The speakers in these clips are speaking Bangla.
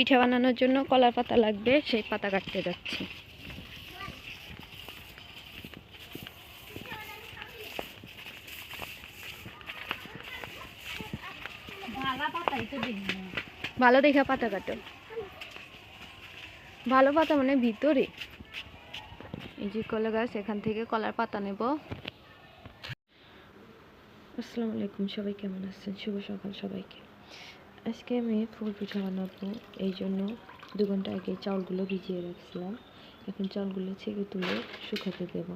পিঠা বানানোর জন্য কলার পাতা লাগবে সেই পাতা কাটতে যাচ্ছি। ভালা দেখা পাতা কাটো। ভালো পাতা মানে ভিতরে। এই যে কলা গাছ এখান থেকে কলার পাতা নেব। আসসালামু আলাইকুম সবাই কেমন আছেন? শুভ সকাল সবাইকে। আজকে আমি ফুল পিঠা বানাবো, এই জন্য দু ঘণ্টা আগে চাউলগুলো ভিজিয়ে রাখছিলাম। এখন চাউলগুলো ছেঁকে তুলে শুকাতে দেবো।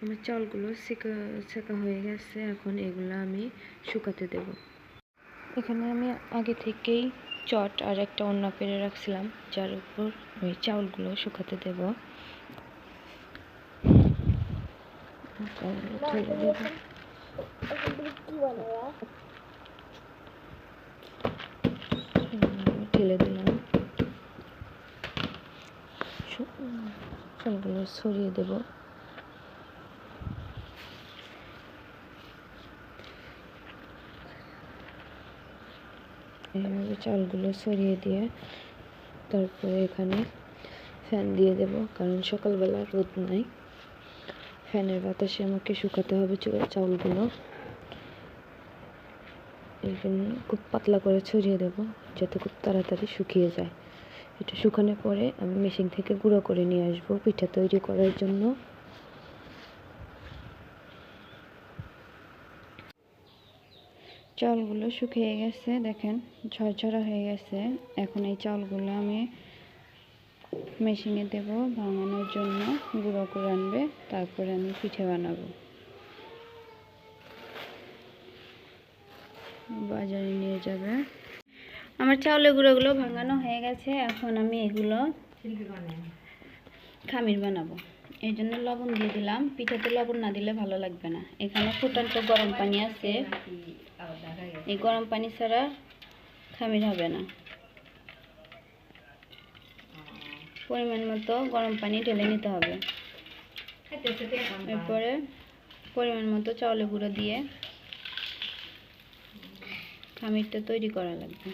আমার চালগুলো সেকা সেকা হয়ে গেছে, এখন এগুলো আমি শুকাতে দেব। এখানে আমি আগে থেকেই চট আর একটা অন্য পেরে রাখছিলাম, যার উপর ওই চাউলগুলো শুকাতে দেব। ঢেলে দিলাম। চালগুলো ছড়িয়ে দেবো। এইভাবে চালগুলো ছড়িয়ে দিয়ে তারপরে এখানে ফ্যান দিয়ে দেব, কারণ সকালবেলা রোদ নাই। ফ্যানের বাতাসে আমাকে শুকাতে হবে চাউলগুলো। এখানে খুব পাতলা করে ছড়িয়ে দেব, যাতে খুব তাড়াতাড়ি শুকিয়ে যায়। এটা শুকানোর পরে আমি মেশিন থেকে গুঁড়ো করে নিয়ে আসব, পিঠা তৈরি করার জন্য। চাউলগুলো শুকিয়ে গেছে দেখেন ঝরঝরা হয়ে গেছে। এখন এই চাউলগুলো আমি মেশিনে দেব ভাঙানোর জন্য। গুঁড়ো করে আনবে তারপরে আমি পিঠে বানাবো। বাজারে নিয়ে যাবে। আমার চাউলের গুঁড়োগুলো ভাঙানো হয়ে গেছে এখন আমি এগুলো খামির বানাবো। এই জন্য লবণ দিয়ে দিলাম। পিঠাতে লবণ না দিলে ভালো লাগবে না। এখানে ফুটান্ত গরম পানি আছে। এই গরম পানি ছাড়া খামির হবে না। পরিমাণ মতো গরম পানি ঢেলে নিতে হবে। এরপরে পরিমাণ মতো চাউলের গুঁড়ো দিয়ে খামিরটা তৈরি করা লাগবে।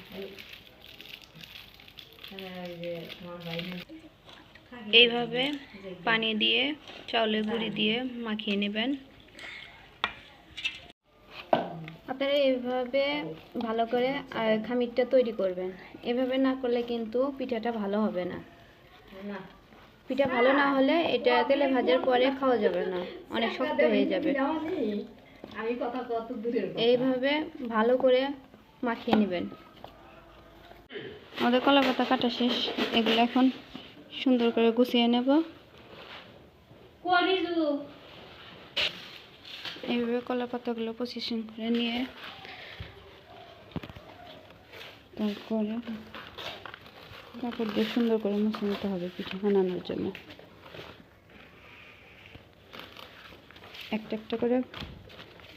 এইভাবে পানি দিয়ে চাউলের গুঁড়ি দিয়ে মাখিয়ে নেবেন। আপনারা এইভাবে ভালো করে খামিরটা তৈরি করবেন। এভাবে না করলে কিন্তু পিঠাটা ভালো হবে না। পিঠা ভালো না হলে এটা তেলে ভাজার পরে খাওয়া যাবে না। অনেক শক্ত হয়ে যাবে। এইভাবে ভালো করে মাখিয়ে নেবেন। আমাদের কলা পাতা কাটা শেষ। এগুলো এখন সুন্দর করে গুছিয়ে নেব। এইভাবে কলা পাতাগুলো পজিশন করে নিয়ে তারপরে কাপড় দিয়ে সুন্দর করে মুছে নিতে হবে পিঠা বানানোর জন্য। একটা একটা করে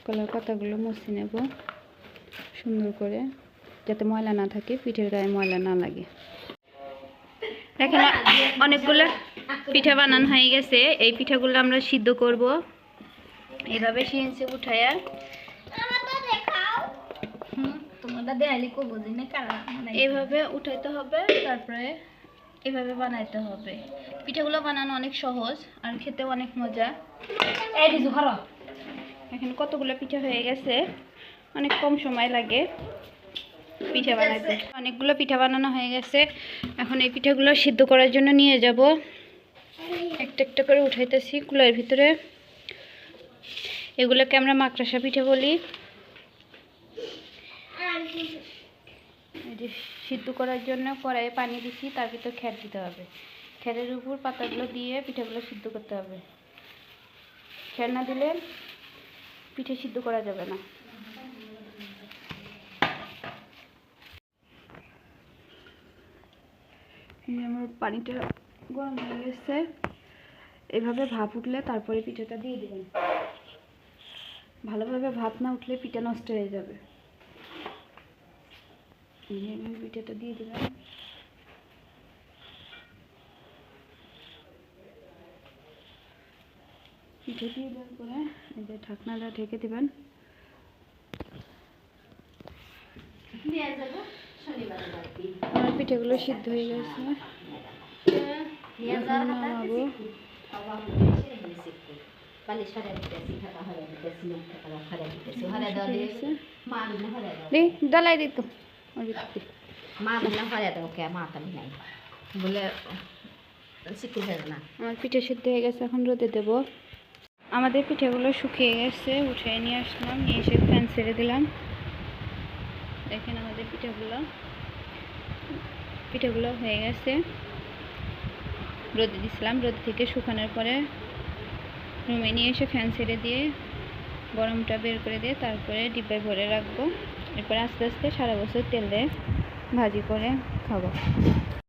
কলার পাতাগুলো মুছে নেব সুন্দর করে, যাতে ময়লা না থাকে, পিঠের গায়ে ময়লা না লাগে। এখানে অনেকগুলো পিঠা বানানো হয়ে গেছে, এই পিঠাগুলো আমরা সিদ্ধ করব। এইভাবে সিএনসি উঠাইয়া তোমরা দেয়ালি কো বুঝি না কারা এইভাবে উঠাইতে হবে তারপরে এভাবে বানাইতে হবে। পিঠাগুলো বানানো অনেক সহজ আর খেতেও অনেক মজা। এখানে কতগুলো পিঠা হয়ে গেছে অনেক কম সময় লাগে পিঠা বানাইতে। অনেকগুলো পিঠা বানানো হয়ে গেছে এখন এই পিঠাগুলো সিদ্ধ করার জন্য নিয়ে যাব। একটা একটা করে উঠাইতেছি কুলার ভিতরে। এগুলোকে আমরা মাকড়াসা পিঠে বলি। যে সিদ্ধ করার জন্য কড়াইয়ে পানি দিচ্ছি, তার ভিতর খ্যার দিতে হবে। খ্যারের উপর পাতাগুলো দিয়ে পিঠাগুলো সিদ্ধ করতে হবে। খ্যার না দিলে পিঠে সিদ্ধ করা যাবে না। আমার পানিটা গরম হয়ে গেছে। এভাবে ভাপ উঠলে তারপরে পিঠাটা দিয়ে দেবেন। ভালোভাবে ভাত না উঠলে পিঠা নষ্ট হয়ে যাবে। পিঠাটা দিয়ে দিলাম। ঢেকে দেওয়ার পরে এই যে ঢাকনাটা ঢেকে দিবেন। আমার পিঠেগুলো সিদ্ধ হয়ে গেছে। এখন নামাবো দিত। বলে আমার পিঠে সিদ্ধ হয়ে গেছে এখন রোদে দেব আমাদের পিঠেগুলো শুকিয়ে গেছে উঠে নিয়ে আসলাম নিয়ে এসে ফ্যান ছেড়ে দিলাম দেখেন আমাদের পিঠেগুলো পিঠেগুলো হয়ে গেছে রোদে দিছিলাম রোদ থেকে শুকানোর পরে রুমে নিয়ে এসে ফ্যান ছেড়ে দিয়ে গরমটা বের করে দিয়ে তারপরে ডিব্বায় ভরে রাখব। এরপরে আস্তে আস্তে সারা বছর তেলে ভাজি করে খাব।